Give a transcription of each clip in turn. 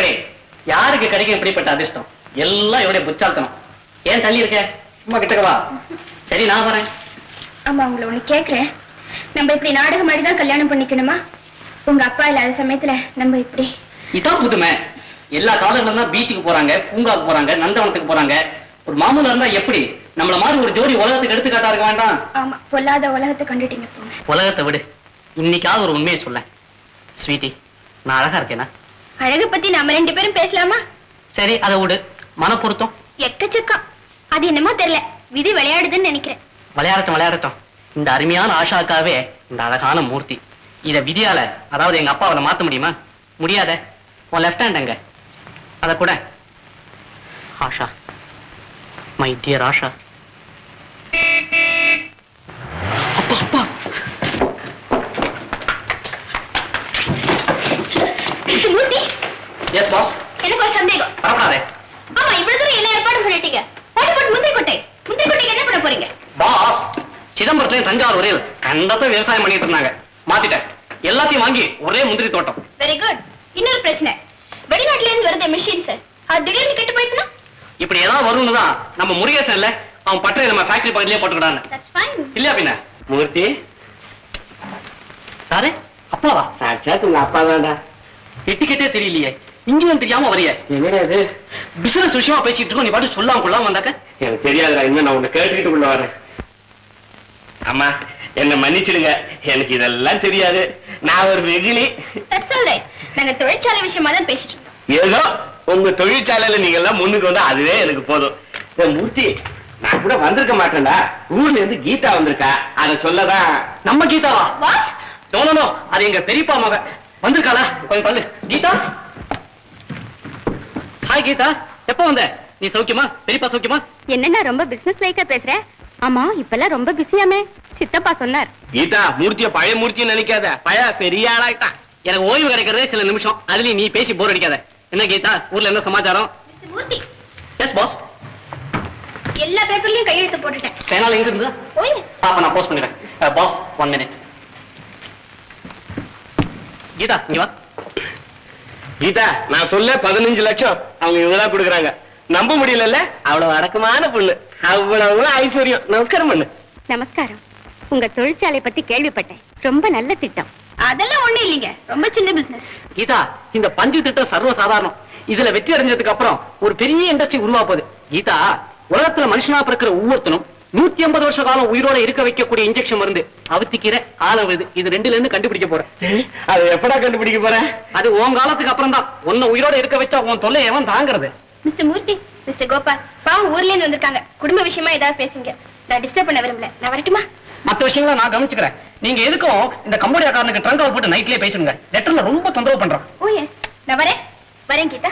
எப்படி? யாருக்கு கிடைக்கும் இப்படிப்பட்ட அதிர்ஷ்டம்? எல்லாம் இவருடைய புச்சால்தனம் ஏன் தள்ளி இருக்க? சும்மா கிட்டக்க வா. சரி நான் வரேன். ஆமா உங்களை ஒண்ணு கேக்குறேன். நம்ம இப்படி நாடகம் மாதிரி தான் கல்யாணம் பண்ணிக்கணுமா? உங்க அப்பா இல்லாத சமயத்துல நம்ம இப்படி இதான் புதுமை. எல்லா காலங்களும் தான் பீச்சுக்கு போறாங்க பூங்காவுக்கு போறாங்க நந்தவனத்துக்கு போறாங்க. ஒரு மாமூலா இருந்தா எப்படி? நம்மள மாதிரி ஒரு ஜோடி உலகத்துக்கு எடுத்துக்காட்டா இருக்க வேண்டாம். ஆமா பொல்லாத உலகத்தை கண்டுட்டீங்க உலகத்தை விடு. இன்னைக்காவது ஒரு உண்மையை சொல்ல ஸ்வீட்டி நான் அழகா இருக்கேனா? அழகு பத்தி நம்ம ரெண்டு பேரும் பேசலாமா? சரி அதை விடு. மனப்பொருத்தம். எக்கச்சக்கம். அது என்னமோ தெரியல. விதி விளையாடுதுன்னு நினைக்கிறேன். விளையாடட்டும் விளையாடட்டும். இந்த அருமையான ஆஷாக்காவே இந்த அழகான மூர்த்தி. இத விதியால அதாவது எங்க அப்பாவால மாத்த முடியுமா? முடியாத. உன் லெஃப்ட் ஹேண்ட் எங்க அத கூட. ஆஷா. மை டியர் ஆஷா அப்பா அப்பா மூர்த்தி எஸ் பாஸ் எனக்கு ஒரு சந்தேகம் பரப்படாதே ஆமா இவ்வளவு தூரம் எல்லா ஏற்பாடும் பண்ணிட்டீங்க போட்டு போட்டு முந்திரி கொட்டை முந்திரி கொட்டைக்கு என்ன பண்ண போறீங்க பாஸ் சிதம்பரத்துலயும் தஞ்சாவூர் வரையில் கண்டத்தை விவசாயம் பண்ணிட்டு இருந்தாங்க. மாத்திட்டேன். எல்லாத்தையும் வாங்கி ஒரே முந்திரி தோட்டம். வெரி குட் இன்னொரு பிரச்சனை. வெளிநாட்டுல இருந்து வருது மிஷின்ஸ் அது திடீர்னு கெட்டு போயிட்டுனா இப்படி ஏதாவது வரும்னு தான் நம்ம முருகேசன் இல்ல அவன் பட்டறை நம்ம ஃபேக்டரி பக்கத்துலயே தட்ஸ் ஃபைன் இல்லையா பின்ன? மூர்த்தி? சாரு அப்பாவா? சாட்சாத் உங்க அப்பா தான்டா. எட்டிக்கிட்டே தெரியலையே. இங்கேயும் தெரியாம வரிய. என்னடா இது? பிசினஸ் விஷயமா பேசிட்டு இருக்கோம். நீ பாட்டு சொல்லாம கொள்ளாம வந்தாக்க? எனக்கு தெரியாதுடா. இன்னும் நான் உன்னை கேட்டுக்கிட்டு உள்ள வரேன். அம்மா என்ன மன்னிச்சிடுங்க. எனக்கு இதெல்லாம் தெரியாது. நான் ஒரு வெகுளி. நாங்க தொழிற்சாலை விஷயமா தான் பேசிட்டு ஏதோ உங்க தொழிற்சாலையில நீங்க எல்லாம் முன்னுக்கு வந்தா அதுவே எனக்கு போதும். மூர்த்தி நான் கூட வந்திருக்க மாட்டேன்டா. ஊர்ல இருந்து கீதா வந்திருக்கா. அத சொல்லதான். நம்ம கீதாவா? நோ அது எங்க பெரியப்பா மக. வந்திருக்காளா? கொஞ்சம் தள்ளு கீதா? ஹாய் கீதா. எப்போ வந்த? நீ சௌக்கியமா? பெரியப்பா சௌக்கியமா? என்னன்னா ரொம்ப பிசினஸ் லைக்கா பேசுற? ஆமா இப்பெல்லாம் ரொம்ப பிஸியாமே. சித்தப்பா சொன்னார். கீதா மூர்த்திய பழைய மூர்த்தின்னு நினைக்காத. பழைய பெரிய ஆளாயிட்டான் எனக்கு ஓய்வு கிடைக்கிறதே சில நிமிஷம். அதுலயும் நீ பேசி போர் அடிக்காத. என்ன கீதா ஊர்ல என்ன சமாச்சாரம்? மூர்த்தி. எஸ் பாஸ் எல்லா பேப்பர்லயும் கையெழுத்து போட்டுட்டேன். பேனால் எங்க இருந்தா நான் போஸ்ட் பண்ணிடுறேன். பாஸ் ஒன் மினிட் கீதா இங்க வா. கீதா நான் சொல்ல பதினஞ்சு லட்சம் அவங்க இவங்களா கொடுக்குறாங்க. நம்ப முடியலல்ல? அவ்வளவு அடக்கமான பொண்ணு அவ்வளவு ஐஸ்வர்யம். நமஸ்காரம் பண்ணு. நமஸ்காரம். உங்க தொழிற்சாலை பத்தி கேள்விப்பட்டேன். ரொம்ப நல்ல திட்டம். அதெல்லாம் ஒண்ணு இல்லைங்க. ரொம்ப சின்ன பிசினஸ் கீதா இந்த பஞ்சு திட்டம் சர்வ சாதாரணம் இதுல வெற்றி அடைஞ்சதுக்கு அப்புறம் ஒரு பெரிய இண்டஸ்ட்ரி உருவா போகுது கீதா உலகத்துல மனுஷனா பிறக்கிற ஒவ்வொருத்தனும் நூத்தி ஐம்பது வருஷ காலம் உயிரோட இருக்க வைக்கக்கூடிய இன்ஜெக்ஷன் மருந்து அவுத்திக்கிற ஆலம் விழுது இது ரெண்டுல இருந்து கண்டுபிடிக்க போறேன். அதை எப்படா கண்டுபிடிக்க போற அது உன் காலத்துக்கு அப்புறம் தான் உன்னை உயிரோட இருக்க வச்சா உன் தொல்லை எவன் தாங்குறது? மிஸ்டர் மூர்த்தி மிஸ்டர் கோபால் பாவம் ஊர்ல இருந்து வந்திருக்காங்க. குடும்ப விஷயமா ஏதாவது பேசுங்க நான் டிஸ்டர்ப் பண்ண விரும்பல. நான் வரட்டுமா? மத்த விஷயங்களை நான் கவனிச்சுக்கிறேன். நீங்க எதுக்கும் இந்த கம்போடியாக்காரனுக்கு ட்ரங்க் போட்டு நைட்லயே பேசுங்க லெட்டர்ல ரொம்ப தொந்தரவு பண்றான். ஓ எஸ் நான் வரேன். வரேன் கீதா.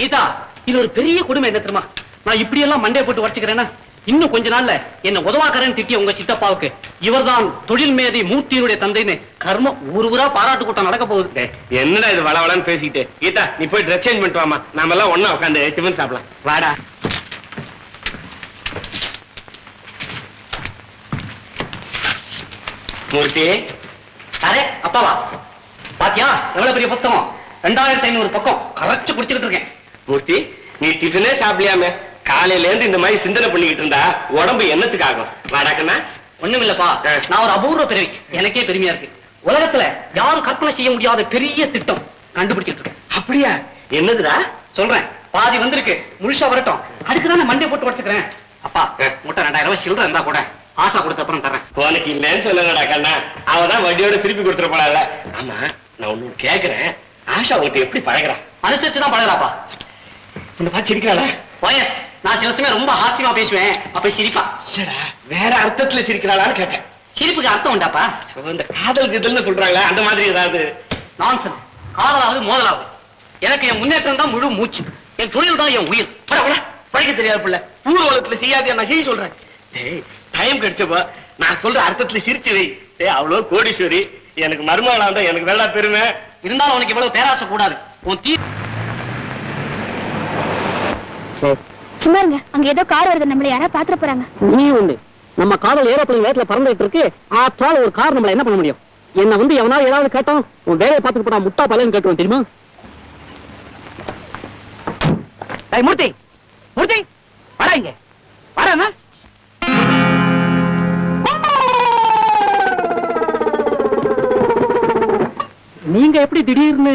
கீதா இது ஒரு பெரிய குடும்பம் என்ன தெரியுமா? நான் இப்படி எல்லாம் மண்டைய போட்டு உடச்சுக்கிறேன்னா இன்னும் கொஞ்ச நாள்ல என்ன உதவாக்கறேன்னு திட்டிய உங்க சித்தப்பாவுக்கு. இவர்தான் தொழில் மேதை மூர்த்தியினுடைய தந்தைன்னு கர்மம் ஊர் ஊரா பாராட்டு கூட்டம் நடக்க போகுது. என்னடா இது வளவளன்னு பேசிக்கிட்டு? கீதா நீ போய் ட்ரெஸ் சேஞ்ச் பண்ணிட்டு வாமா நாம எல்லாம் ஒண்ணா உட்காந்து டிஃபன் சாப்பிடலாம். வாடா. மூர்த்தி அரே அப்பாவா? பாத்தியா? எவ்வளவு பெரிய புஸ்தகம்? ரெண்டாயிரத்தி ஐநூறு பக்கம் கரைச்சு குடிச்சுக்கிட்டு இருக்கேன். மூர்த்தி நீ டிஃபனே சாப்பிடலையாமே? காலையில இருந்து இந்த மாதிரி சிந்தனை பண்ணிக்கிட்டு இருந்தா உடம்பு என்னத்துக்கு ஆகும்? வாடாக்கண்ணா ஒண்ணும் இல்லப்பா. நான் ஒரு அபூர்வ பிறவி. எனக்கே பெருமையா இருக்கு. உலகத்துல யாரும் கற்பனை செய்ய முடியாத பெரிய திட்டம் கண்டுபிடிச்சிட்டு இருக்கேன். அப்படியா? என்னதுடா? சொல்றேன். பாதி வந்திருக்கு. முழுசா வரட்டும். அதுக்குதான் மண்டை போட்டு உடச்சுக்கிறேன். அப்பா. முட்டை ரெண்டாயிரம் ரூபாய் சில்லறை இருந்தா கூட ஆசா கொடுத்த அப்புறம் தரேன் உனக்கு இல்லைன்னு சொல்லலடா கண்ணா. அவதான் வட்டியோட திருப்பி கொடுத்துட போறாள். ஆமா நான் ஒண்ணு கேக்குறேன். ஆஷா உன்கிட்ட எப்படி பழகுறா? அனுசரிச்சு தான் பழகுறாப்பா. உன்னை பார்த்து சிரிக்கிறாளா? வயஸ் நான் சில சமயம் ரொம்ப ஹாஸ்யமா பேசுவேன் அப்ப சிரிப்பா. இல்லடா வேற அர்த்தத்துல சிரிக்கிறாளான்னு கேட்டேன். சிரிப்புக்கு அர்த்தம் உண்டாப்பா? இந்த காதல் கிதல்னு சொல்றாங்களே அந்த மாதிரி ஏதாவது? நான்சென்ஸ் காதலாவது மோதலாவது. எனக்கு என் முன்னேற்றம் தான் முழு மூச்சு. என் தொழில் தான் என் உயிர். போடா, போடா, பழக்க தெரியாது பிள்ளை. ஊர் உலகத்துல செய்யாதியா நான் செய்ய சொல்றேன். டேய் டைம் கிடைச்சப்போ நான் சொல்ற அர்த்தத்துல சிரிச்சு வை. டேய் அவ்வளவு கோடீஸ்வரி. எனக்கு மருமகளா இருந்தா எனக்கு வேடா பெருமை. இருந்தாலும் உனக்கு இவ்வளவு பேராசை கூடாது. உன் தீ சும்மா இருங்க. அங்க ஏதோ கார் வருது. நம்மள யாரா பாத்துற போறாங்க. நீ உண்டு. நம்ம காதல் ஏரோப்ளேன் வேகத்துல பறந்துட்டு இருக்கு. ஆற்றால் ஒரு கார் நம்மள என்ன பண்ண முடியும்? என்ன வந்து எவனால ஏதாவது கேட்டோம் உன் வேலையை பார்த்துட்டு போனா முட்டா பலன்னு கேட்டுவோம் தெரியுமா? டேய் மூர்த்தி! மூர்த்தி! வாடா இங்க. வாடா நீங்க எப்படி திடீர்னு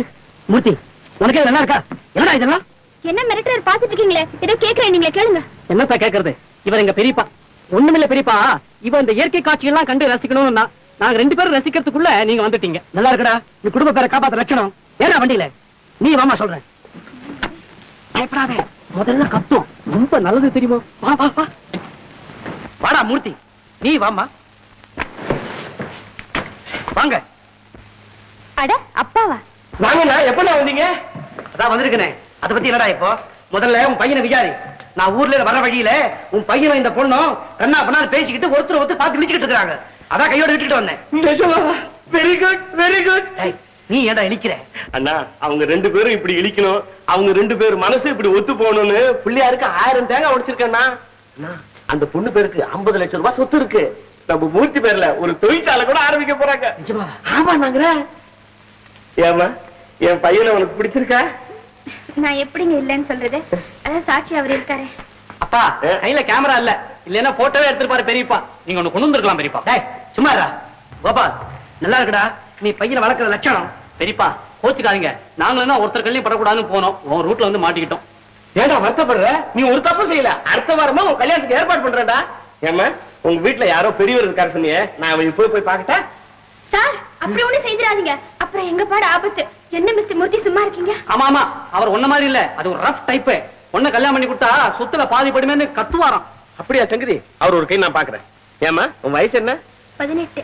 மூர்த்தி உனக்கு நல்லா இருக்கா? என்னடா இதெல்லாம்? என்ன மிரட்டர் பாத்துட்டு இருக்கீங்களே? ஏதோ கேக்குறேன் நீங்களே கேளுங்க. என்னப்பா கேக்குறது? இவர் எங்க பெரியப்பா. ஒண்ணுமில்ல பெரியப்பா. இவன் இந்த இயற்கை காட்சி எல்லாம் கண்டு ரசிக்கணும்னா நாங்க ரெண்டு பேரும் ரசிக்கிறதுக்குள்ள நீங்க வந்துட்டீங்க. நல்லா இருக்கடா. நீ குடும்ப பேரை காப்பாத்த லட்சணம். ஏன்னா வண்டியில? நீ வாமா சொல்றேன். பயப்படாத. முதல்ல கத்தும். ரொம்ப நல்லது தெரியுமா? வா வா வா. வாடா மூர்த்தி. நீ வாமா வாங்க. அட அப்பாவா? வாங்கண்ணா எப்பண்ணா வந்தீங்க? அதான் வந்திருக்கனே. அத பத்தி என்னடா இப்போ? முதல்ல உன் பையனை விசாரி. நான் ஊர்ல வர வழியில உன் பையனும் இந்த பொண்ணும் கண்ணா பண்ணாலும் பேசிக்கிட்டு ஒருத்தர் ஒருத்தர் பார்த்து இழிச்சுக்கிட்டு இருக்காங்க அதான் கையோட விட்டுட்டு வந்தேன். வெரி குட் வெரி குட் நீ ஏன்டா இழிக்கிற? அண்ணா அவங்க ரெண்டு பேரும் இப்படி இழிக்கணும். அவங்க ரெண்டு பேர் மனசு இப்படி ஒத்து போகணும்னு பிள்ளையாருக்கு ஆயிரம் தேங்காய் உடைச்சிருக்கேன்னா அண்ணா, அந்த பொண்ணு பேருக்கு 50 லட்சம் ரூபாய் சொத்து இருக்கு. நம்ம மூர்த்தி பேர்ல ஒரு தொழிற்சாலை கூட ஆரம்பிக்க போறாங்க. நிஜமா? ஆமா நாங்கிற ஏமா என் பையனை உனக்கு பிடிச்சிருக்கா? நான் எப்படிங்க இல்லைன்னு சொல்றது? அதான் சாட்சி அவர் இருக்காரு. அப்பா? கையில கேமரா இல்ல. இல்லன்னா போட்டோவே எடுத்துருப்பாரு பெரியப்பா. நீங்க ஒண்ணு கொண்டு வந்திருக்கலாம் பெரியப்பா. டேய் சும்மா. கோபால் நல்லா இருக்குடா. நீ பையனை வளர்க்குற லட்சணம். பெரியப்பா கோச்சுக்காதீங்க. நாங்களும் ஒருத்தர் கல்லையும் படக்கூடாதுன்னு போனோம். உன் ரூட்ல வந்து மாட்டிக்கிட்டோம். ஏடா வருத்தப்படுற? நீ ஒரு தப்பு செய்யல. அடுத்த வாரமா உன் கல்யாணத்துக்கு ஏற்பாடு பண்றேன்டா. ஏமா உங்க வீட்டுல யாரோ பெரியவர் இருக்காரு சொன்னியே. நான் போய் போய் பாக்கட்டா சார் அப்படி ஒண்ணு செய்திடாதீங்க அப்புறம் எங்க பாடு ஆபத்து? என்ன மிஸ்டர் மூர்த்தி சும்மா இருக்கீங்க? ஆமா ஆமா. அவர் ஒன்ன மாதிரி இல்ல. அது ஒரு ரஃப் டைப் பொண்ணை கல்யாணம் பண்ணி கொடுத்தா சொத்துல பாதி படுமேன்னு கத்துவாராம். அப்படியா சங்கதி அவர் ஒரு கை நான் பாக்குறேன் ஏமா உன் வயசு என்ன? பதினெட்டு.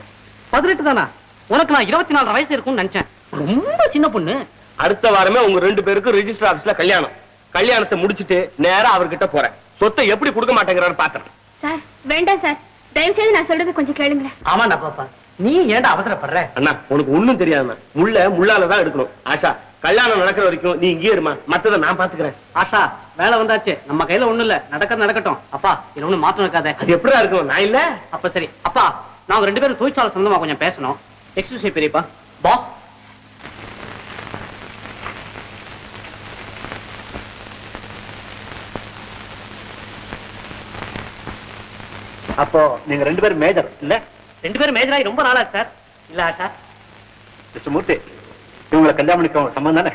பதினெட்டு தானா? உனக்கு நான் இருபத்தி நாலு வயசு இருக்கும்னு நினைச்சேன். ரொம்ப சின்ன பொண்ணு. அடுத்த வாரமே உங்க ரெண்டு பேருக்கும் ரெஜிஸ்டர் ஆபீஸ்ல கல்யாணம். கல்யாணத்தை முடிச்சிட்டு நேரா அவர்கிட்ட போறேன். சொத்தை எப்படி கொடுக்க மாட்டேங்கிறாரு பாத்துறேன். சார் வேண்டாம் சார். தயவு செய்து நான் சொல்றது கொஞ்சம் கேளுங்களேன். ஆமாண்டா பாப்பா. நீ ஏன்டா அவசரப்படுற? அண்ணா உனக்கு ஒண்ணும் தெரியாதுண்ணா. முள்ள முள்ளால தான் எடுக்கணும். ஆஷா கல்யாணம் நடக்கிற வரைக்கும் நீ இங்கே இருமா. மத்தத நான் பாத்துக்கிறேன். ஆஷா வேலை வந்தாச்சு. நம்ம கையில ஒண்ணு இல்ல. நடக்கிறது நடக்கட்டும். அப்பா இதுல ஒண்ணு மாற்றம் இருக்காதே அது எப்படிடா இருக்கும் நான் இல்ல? அப்ப சரி. அப்பா நாங்க ரெண்டு பேரும் தொழிற்சாலை சொந்தமா கொஞ்சம் பேசணும். எக்ஸ்கியூஸ் பெரியப்பா. பாஸ் அப்போ நீங்க ரெண்டு பேரும் மேஜர் இல்ல? ரெண்டு பேரும் மேஜராகி ரொம்ப நாளா சார். இல்ல ஆஷா மிஸ்டர் மூர்த்தி இவங்களை கல்யாணம் பண்ணிக்க சம்பந்தம் தானே?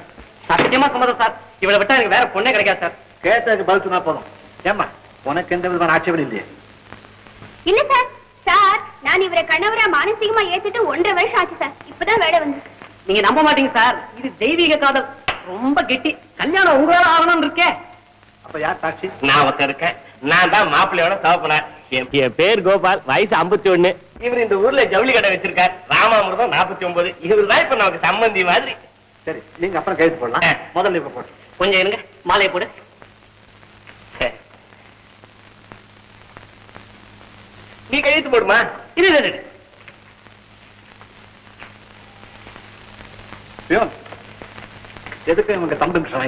சத்தியமா சம்மதம் சார். இவளை விட்டா எனக்கு வேற பொண்ணே கிடைக்காது சார். கேட்டதுக்கு பதில் சொன்னா போதும். ஏமா உனக்கு எந்த விதமான ஆட்சேபம் இல்லையே? இல்ல சார். சார் நான் இவரை கணவரா மானசீகமா ஏத்துட்டு ஒன்றரை வருஷம் ஆச்சு சார். இப்பதான் வேலை வந்து. நீங்க நம்ப மாட்டீங்க சார். இது தெய்வீக காதல். ரொம்ப கெட்டி. கல்யாணம் உங்களால ஆகணும்னு இருக்கே. அப்ப யார் சாட்சி? நான் ஒருத்தன் இருக்கேன். நான் தான் மாப்பிள்ளையோட தகப்பனேன் என் என் பேர் கோபால் வயசு 51 ஒண்ணு இவர் இந்த ஊர்ல ஜவுளி கடை வச்சிருக்கார். ராமாமிர்தம் 49 ஒன்பது இவர் தான் இப்ப நமக்கு சம்பந்தி மாதிரி. சரி நீங்க அப்புறம் கைது போடலாம். முதல்ல இப்ப போட்டு கொஞ்சம் இருங்க. மாலையை போடு. நீ கையெழுத்து போடுமா? இது எதுக்கு இவங்க தம்பு நிமிஷம்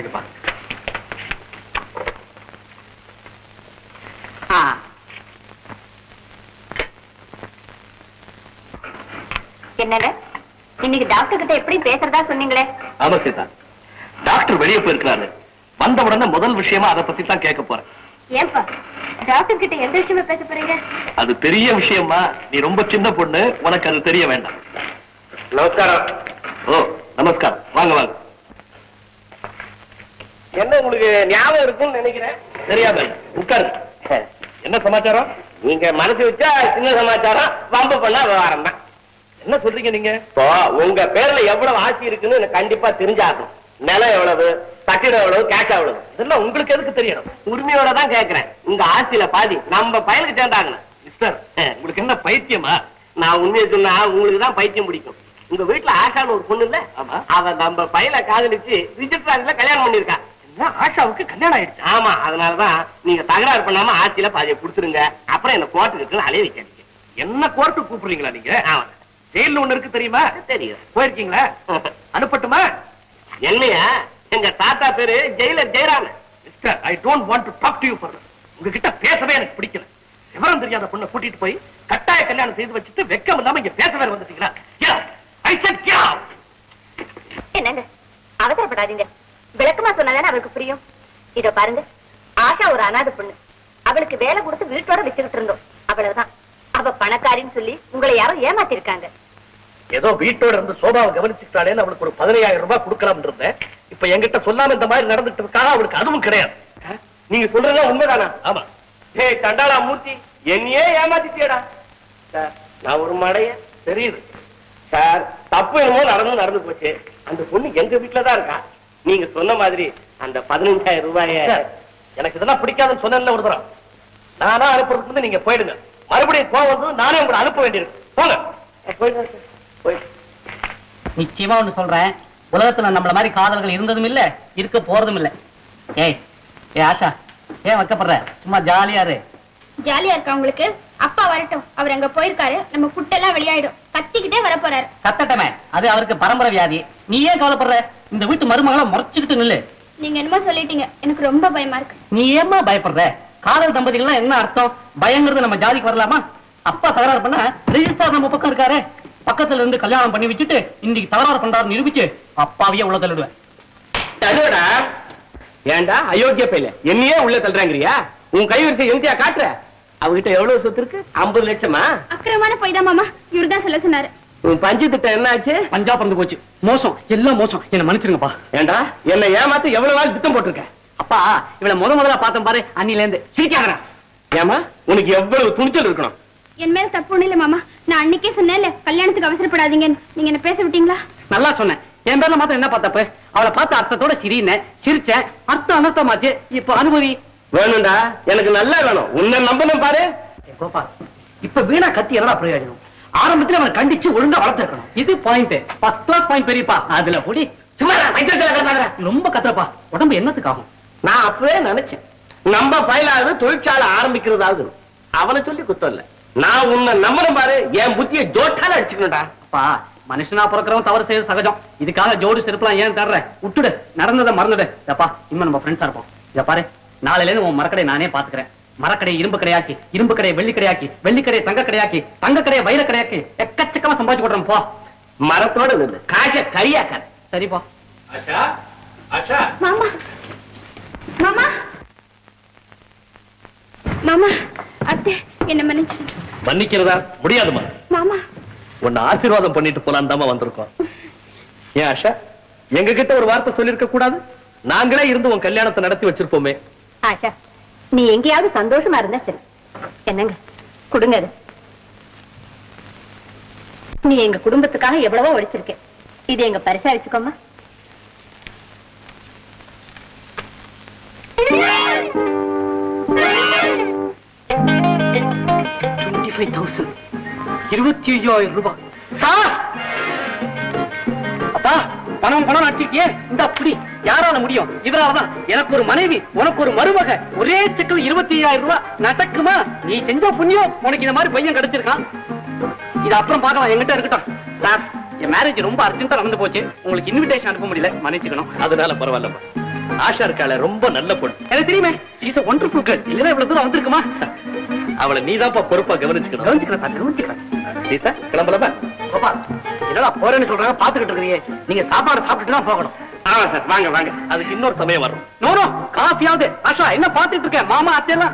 என்னங்க இன்னைக்கு டாக்டர் கிட்ட எப்படி பேசுறதா சொன்னீங்களே? ஆமா சீதா. டாக்டர் வெளியே போயிருக்கிறாரு. வந்த உடனே முதல் விஷயமா அதை பத்தி தான் கேட்க போறேன். ஏன்பா? டாக்டர் கிட்ட எந்த விஷயமா பேச போறீங்க? அது பெரிய விஷயமா? நீ ரொம்ப சின்ன பொண்ணு. உனக்கு அது தெரிய வேண்டாம். நமஸ்காரம். ஓ நமஸ்காரம். வாங்க வாங்க. என்ன உங்களுக்கு ஞாபகம் இருக்கும்னு நினைக்கிறேன்? தெரியாம உட்காரு. என்ன சமாச்சாரம்? நீங்க மனசு வச்சா சின்ன சமாச்சாரம். வம்பு பண்ணா விவகாரம் தான். என்ன சொல்றீங்க நீங்க? இப்போ உங்க பேர்ல எவ்வளவு ஆட்சி இருக்குன்னு எனக்கு கண்டிப்பா தெரிஞ்சாகணும். நிலம் எவ்வளவு கட்டிடம் எவ்வளவு கேஷ் எவ்வளவு? இதெல்லாம் உங்களுக்கு எதுக்கு தெரியணும் உரிமையோட தான் கேக்குறேன். உங்க ஆட்சியில பாதி நம்ம பயலுக்கு சேர்ந்தாகணும். மிஸ்டர் உங்களுக்கு என்ன பைத்தியமா? நான் உண்மையை சொன்னா உங்களுக்கு தான் பைத்தியம் பிடிக்கும். உங்க வீட்டுல ஆஷான்னு ஒரு பொண்ணு இல்ல. அவ நம்ம பையல காதலிச்சு ரிஜிஸ்டர் கல்யாணம் பண்ணிருக்கா என்ன, ஆஷாவுக்கு கல்யாணம் ஆயிடுச்சு? ஆமா அதனாலதான் நீங்க தகராறு பண்ணாம ஆட்சியில பாதியை கொடுத்துருங்க அப்புறம் என்ன கோர்ட்டுக்கு அலைய வைக்காதீங்க. என்ன கோர்ட்டு கூப்பிடுறீங்களா நீங்க? ஆமா. ஜெயில ஒண்ணு இருக்கு தெரியுமா? தெரியும். போயிருக்கீங்களா? அனுப்பட்டுமா? என்னையா? எங்க தாத்தா பேரு jailer Jayaraman mister I don't want to talk to you further உங்ககிட்ட பேசவே எனக்கு பிடிக்கல. விவரம் தெரியாத பொண்ணை கூட்டிட்டு போய் கட்டாய கல்யாணம் செய்து வச்சுட்டு வெக்கம் இல்லாம இங்க பேச வேற வந்துட்டீங்களா? ஐ செட் கியாவ் என்னங்க? அவசரப்படாதீங்க. விளக்கமா சொன்னாதானே அவருக்கு புரியும்? இதோ பாருங்க. ஆஷா ஒரு அனாதை பொண்ணு. அவளுக்கு வேலை கொடுத்து வீட்டோட வச்சுக்கிட்டு இருந்தோம். அவ்வளவுதான். அவ பணக்காரின்னு சொல்லி உங்களை யாரும் ஏமாத்திருக்காங்க. ஏதோ வீட்டோட இருந்து சோபாவை கவனிச்சுட்டாலேன்னு அவளுக்கு ஒரு பதினையாயிரம் ரூபாய் கொடுக்கலாம்னு இருந்தேன். இப்ப என்கிட்ட சொல்லாம இந்த மாதிரி நடந்துட்டு இருக்காக அவளுக்கு அதுவும் கிடையாது. நீங்க சொல்றதா உண்மைதானா? ஆமா. ஏய் தண்டாளா மூர்த்தி என்னையே ஏமாத்திட்டியடா. சார் நான் ஒரு மடைய தெரியுது. சார் தப்பு என்னமோ நடந்து நடந்து போச்சு. அந்த பொண்ணு எங்க வீட்டுல தான் இருக்கா? நீங்க சொன்ன மாதிரி அந்த பதினஞ்சாயிரம் ரூபாய எனக்கு இதெல்லாம் பிடிக்காதுன்னு சொன்னேன்ல ஒரு தரம். நானா அனுப்புறதுக்கு நீங்க போயிடுங்க. மறுபடியும் கோவம் வந்து நானே உங்களை அனுப்ப வேண்டியிருக்கு. போங்க. போயிட்டு வா சார், நிச்சயமா ஒண்ணு சொல்றேன். உலகத்துல நம்மள மாதிரி காதல்கள் இருந்ததும் இல்ல இருக்க போறதும் இல்ல. ஏய் ஏ ஆஷா ஏன் வைக்கப்படுற? சும்மா ஜாலியா இரு. ஜாலியா இருக்கா உங்களுக்கு? அப்பா வரட்டும். அவர் அங்க போயிருக்காரு. நம்ம புட்டெல்லாம் வெளியாயிடும். கத்திக்கிட்டே வர போறாரு கத்தட்டமே. அது அவருக்கு பரம்பரை வியாதி. நீ ஏன் கவலைப்படுற? இந்த வீட்டு மருமகளை முறைச்சுக்கிட்டு நில்லு. நீங்க என்னமோ சொல்லிட்டீங்க. எனக்கு ரொம்ப பயமா இருக்கு. நீ ஏம்மா பயப்படுற? காதல் தம்பதிகள்லாம் என்ன அர்த்தம்? பயங்கிறது நம்ம ஜாதிக்கு வரலாமா? அப்பா தகராறு பண்ண ரெஜிஸ்டார் நம்ம பக்கம் இருக்காரு. பக்கத்துல இருந்து கல்யாணம் பண்ணி வச்சுட்டு இன்னைக்கு தகராறு பண்றாரு நிரூபிச்சு அப்பாவையே உள்ள தள்ளிடுவேன். தடுவடா ஏன்டா அயோக்கிய பையல என்னையே உள்ள தள்ளுறாங்கறியா? உன் கைவரிசை எம்தியா காட்டுற? அவகிட்ட எவ்வளவு சொத்து இருக்கு? ஐம்பது லட்சமா? அக்கிரமான போய் தான் மாமா. இவர்தான் சொல்ல சொன்னாரு. உன் பஞ்சு திட்டம் என்ன ஆச்சு பஞ்சா பறந்து போச்சு. மோசம். எல்லாம் மோசம். என்ன மன்னிச்சிருங்கப்பா. ஏண்டா? என்ன ஏமாத்த எவ்வளவு நாள் திட்டம் போட்டிருக்க? அப்பா இவள முத முதல்ல பார்த்தேன் பாரு. அன்னில இருந்து சிரிக்காதடா. ஏமா உனக்கு எவ்வளவு துணிச்சல் இருக்கணும்? என் மேல தப்பு ஒண்ணு இல்ல மாமா. நான் அன்னைக்கே சொன்னேன்ல கல்யாணத்துக்கு அவசரப்படாதீங்கன்னு. நீங்க என்ன பேச விட்டீங்களா? நல்லா சொன்னேன். என் பேர்ல மாத்திரம் என்ன பார்த்தப்ப? அவளை பார்த்த அர்த்தத்தோட சிரினேன் சிரிச்சேன். அர்த்தம் அனர்த்தமாச்சு. இப்ப அனுபவி. வேணும்டா. எனக்கு நல்லா வேணும். உன்னை நம்பணும் பாரு. ஏ, கோபால் இப்ப வீணா கத்தி என்னடா பிரயோஜனம்? ஆரம்பத்துல அவனை கண்டிச்சு ஒழுங்கா வளர்த்திருக்கணும். இது பாயிண்ட் ஃபர்ஸ்ட் கிளாஸ் பாயிண்ட் பெரியப்பா. அதுல புடி. ரொம்ப கத்துறப்பா. உடம்பு என்னத்துக்கு ஆகும் நான் அப்பவே நினைச்சேன். நம்ம பயிலாவது தொழிற்சாலை ஆரம்பிக்கிறதாவது. அவனை சொல்லி குத்தம் இல்ல. நான் உன்னை நம்பணும் பாரு. என் புத்திய ஜோட்டால அடிச்சுக்கணும்டா. அப்பா மனுஷனா பிறக்கிறவன் தவறு செய்யறது சகஜம். இதுக்காக ஜோடி செருப்பலாம் ஏன் தர்ற? விட்டுடு. நடந்ததை மறந்துடு. அப்பா இனிமே நம்ம ஃப்ரெண்ட்ஸா இருப்போம். இத பாரு. நாளையில இருந்து உன் மரக்கடை நானே பாத்துக்கிறேன் மரக்கடை இரும்பு கடையாக்கி இரும்பு கடையை வெள்ளி கடையாக்கி வெள்ளி கடையை தங்க கடையாக்கி தங்க கடையை வைர கடையாக்கி எக்கச்சக்கமா சம்பாதிச்சு கொடுறேன் போ. மரத்தோட நில்லு. காச கரியாக்காத சரிப்பா ஆஷா ஆஷா. மாமா. மாமா. மாமா அத்தை என்ன மன்னிச்சிடுங்க. மன்னிக்கிறதா? முடியாதுமா மாமா. உன்னை ஆசீர்வாதம் பண்ணிட்டு போலாம் தாமா வந்திருக்கோம். ஏன் ஆஷா எங்க கிட்ட ஒரு வார்த்தை சொல்லிருக்க கூடாது? நாங்களே இருந்து உன் கல்யாணத்தை நடத்தி வச்சிருப்போமே. ஆஷா நீ எங்கேயாவது சந்தோஷமா இருந்தா சரி. என்னங்க? கொடுங்க. நீ எங்க குடும்பத்துக்காக எவ்வளவோ உழைச்சிருக்க இது எங்க பரிசா வச்சுக்கோமா ஃபைவ் தௌசண்ட் இருபத்தி ஐயாயிரம் ரூபாய் சார் அப்பா பணம் பணம் அடிச்சிருக்கியே. இந்த அப்படி யாரால முடியும்? இவராலதான். எனக்கு ஒரு மனைவி உனக்கு ஒரு மருமக. ஒரே செக்கில் இருபத்தி ஐயாயிரம் ரூபாய் நடக்குமா? நீ செஞ்ச புண்ணியம் உனக்கு இந்த மாதிரி பையன் கிடைச்சிருக்கான். இது அப்புறம் பார்க்கலாம். என்கிட்ட இருக்கட்டும். சார் என் மேரேஜ் ரொம்ப அர்ஜென்ட்டா நடந்து போச்சு. உங்களுக்கு இன்விடேஷன் அனுப்ப முடியல. மன்னிச்சுக்கணும். அதனால பரவாயில்லம்மா ஆஷா இருக்காள ரொம்ப நல்ல பொண்ணு. எனக்கு தெரியுமே. இஸ் ஒண்டர்ஃபுல் கேர்ள் இல்லைன்னா இவ்வளவு தூரம் வந்திருக்குமா? அவளை நீதான்ப்பா பொறுப்பா கவனிச்சுக்கணும். கவனிச்சுக்கிறேன் சார் கவனிச்சுக்கிறேன் சீதா கிளம்பலாமா? கோபால் என்னடா போறேன்னு சொல்றாங்க பாத்துக்கிட்டு இருக்கீங்க. நீங்க சாப்பாடு சாப்பிட்டுட்டு தான் போகணும். ஆமா சார். வாங்க வாங்க. அதுக்கு இன்னொரு சமயம் வரும். No no காஃபியாவது. ஆஷா என்ன பாத்துட்டு இருக்க? மாமா அத்தையெல்லாம்